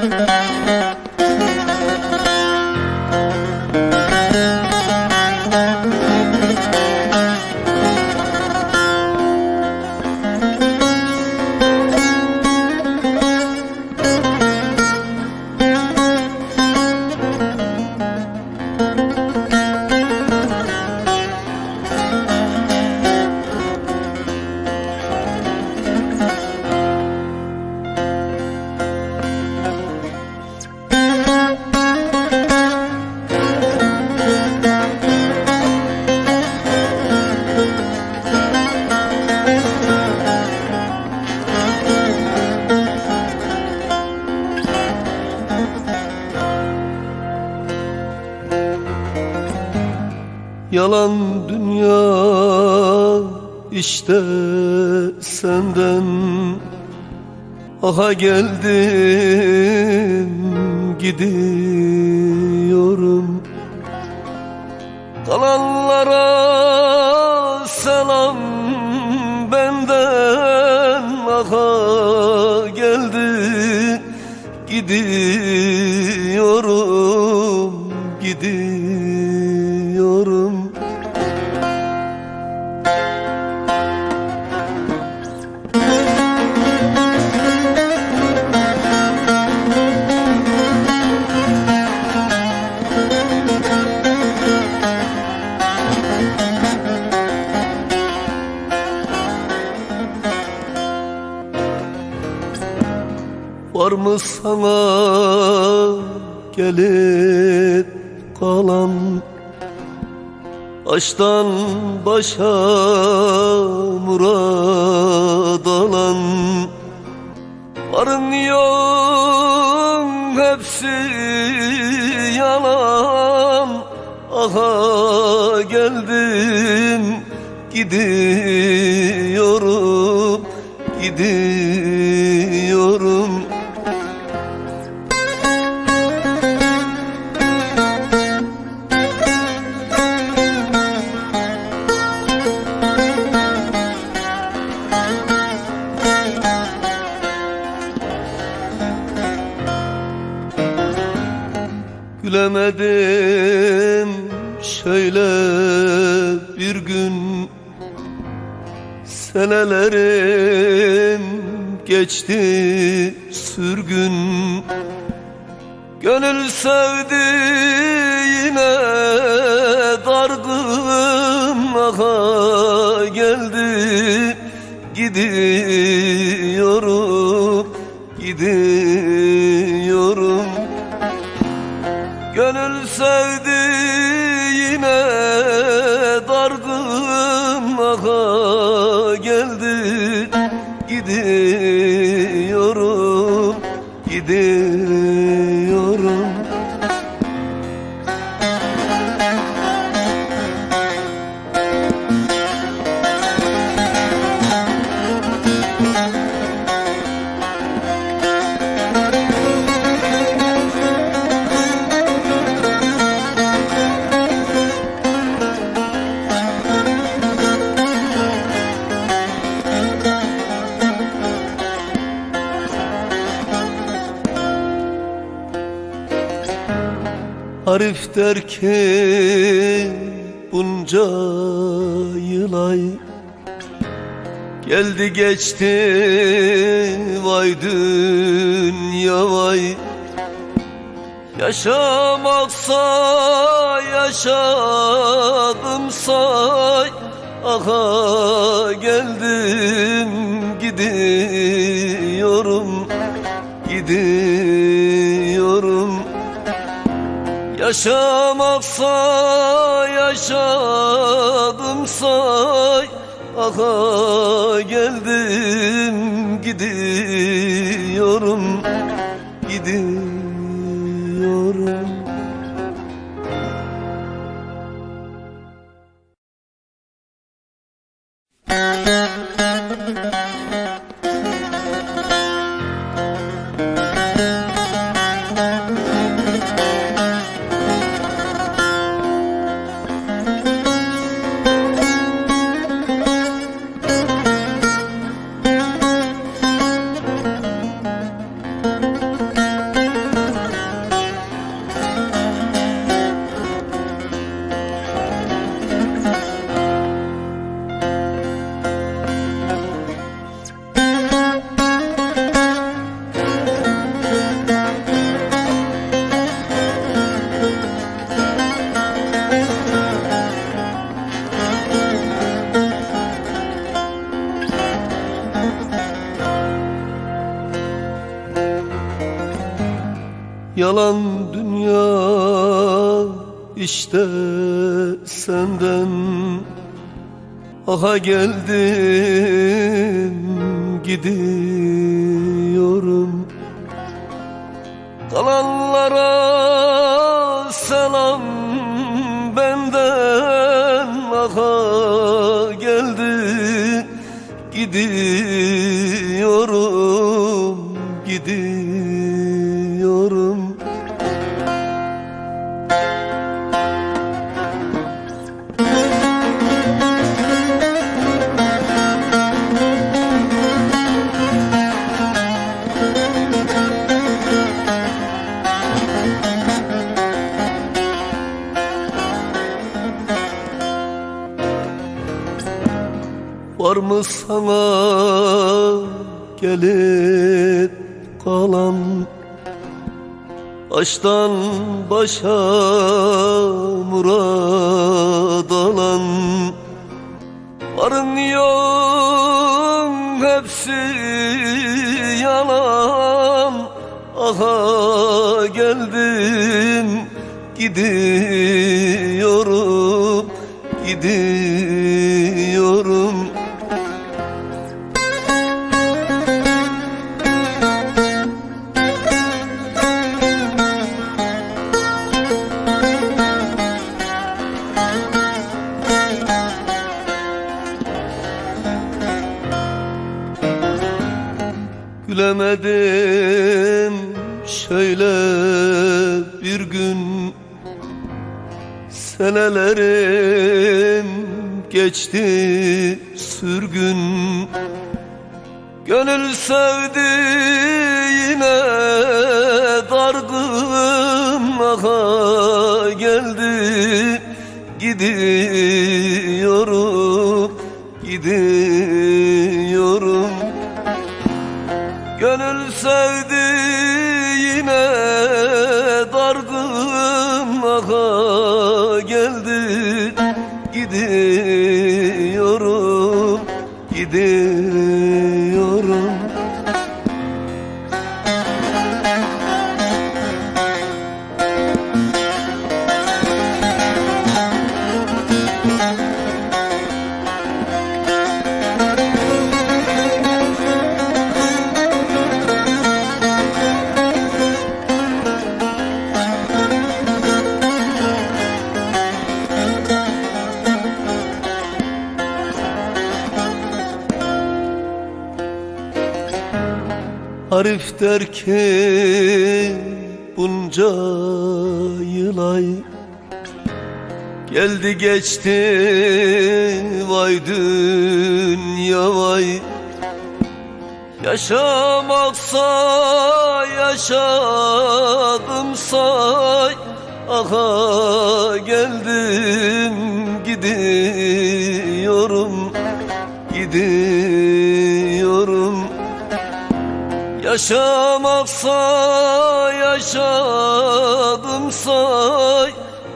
Yalan işte senden. Aha geldim gidiyorum. Kalanlara Var mı sana gelip kalan? Baştan başa murad alan Varın yok hepsi yalan. Aha geldim gidiyorum gidiyorum Senelerim geçti sürgün. Gönül sevdi yine dargın. Aha geldi gidiyorum gidiyorum. Gönül sevdi gidiyorum gidiyorum Arif der ki bunca yıl ay. Geldi geçti vay dünya vay. Yaşamaksa yaşadım say. Aha geldim gidiyorum gidiyorum Yaşamaksa yaşadım say. Aha geldim gidiyorum Gidiyorum Yalan dünya işte senden. Aha geldim gidiyorum. Kalanlara selam benden Aha geldim gidiyorum gelip kalan Baştan başa murad alan Varın yok hepsi yalan. Aha geldim gidiyorum gidiyorum Gülemedim şöyle bir gün Senelerim geçti sürgün. Gönül sevdi yine dargın Aha der ki bunca yıl ay. Geldi geçti vay dünya vay. Yaşamaksa yaşadım say Aha geldim gidiyorum gidiyorum Yaşamaksa yaşadım say.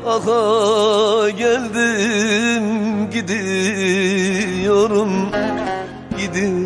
Aha geldim gidiyorum gidiyorum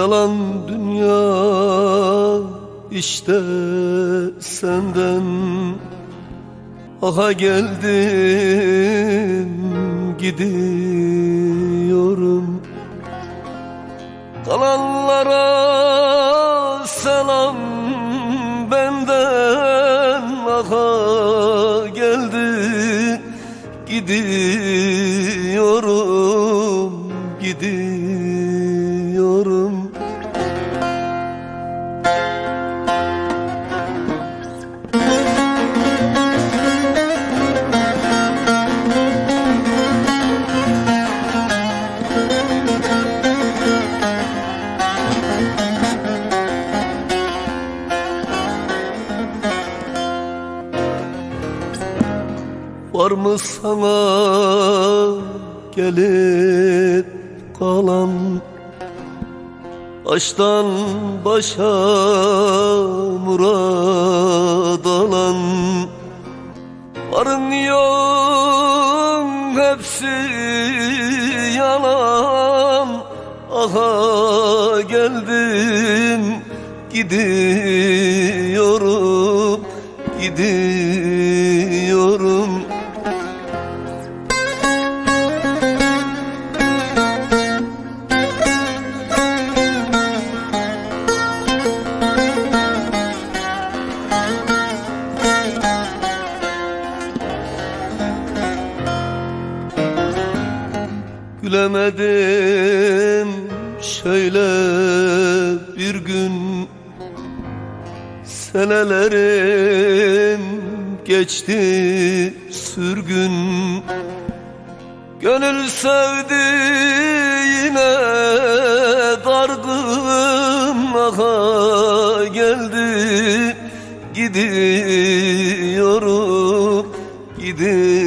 Yalan dünya işte senden. Aha geldim gidiyorum. Kalanlara selam benden aha geldi gidiyorum gidiyorum Var mı sana gelip kalan? Baştan başa murad alan Varın yok hepsi yalan. Aha geldim gidiyorum gidiyorum Gülemedim şöyle bir gün. Senelerim geçti sürgün. Gönül sevdi yine dargın. Aha geldi gidiyorum gidiyorum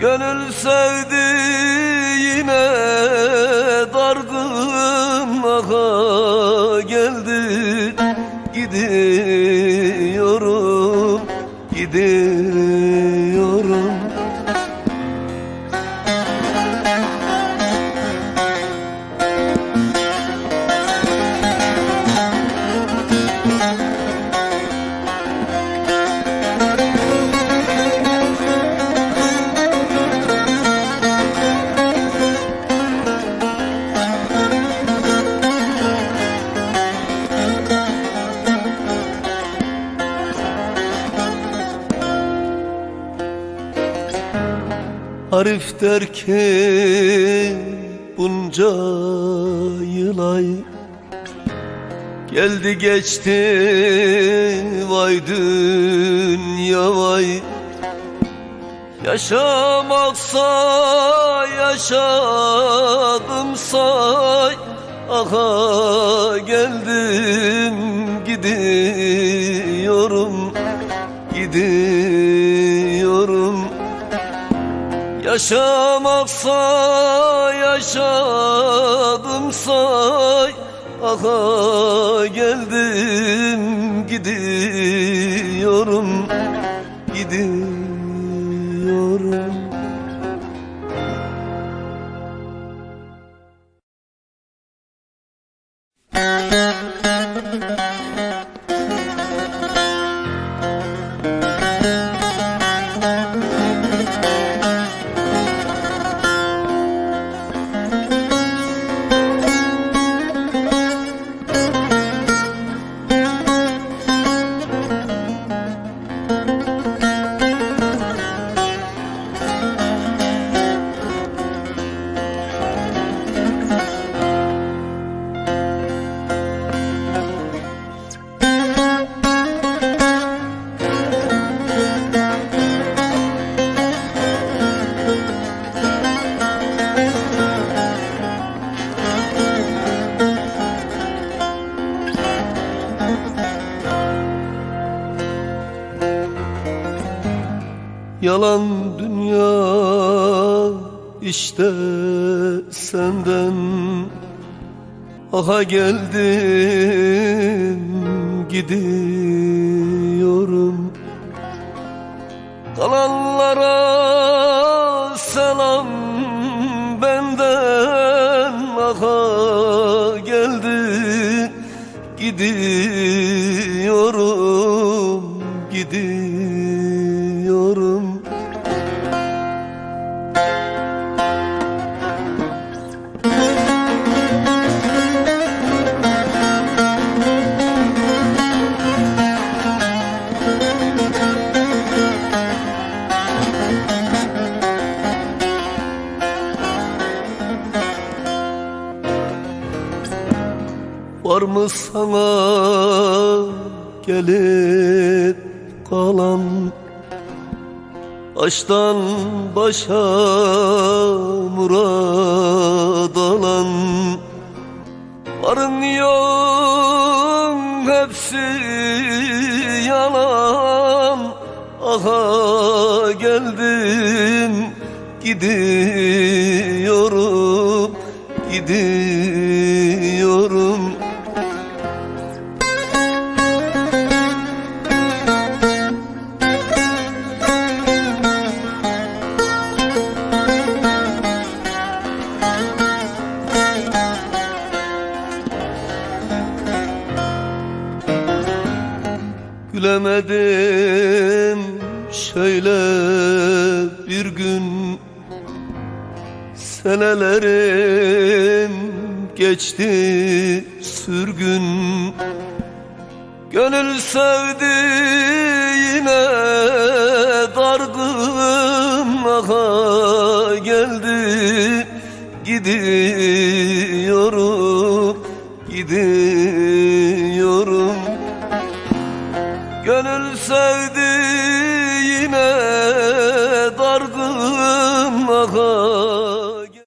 Gönül sevdi Arif der ki bunca yıl ay Geldi geçti vay dünya vay. Yaşamaksa yaşadım say Aha geldim gidiyorum gidiyorum Yaşamaksa yaşadım say. Aha geldim gidiyorum gidiyorum Aha geldim gidiyorum. Kalanlara selam benden Aha geldi gidiyorum mı sana gelip kalan Baştan başa murad alan Varın yok hepsi yalan. Aha geldim gidiyorum gidiyorum Senelerim geçti sürgün. Gönül sevdi yine dargın. Aha geldi gidiyorum gidiyorum. Gönül sevdi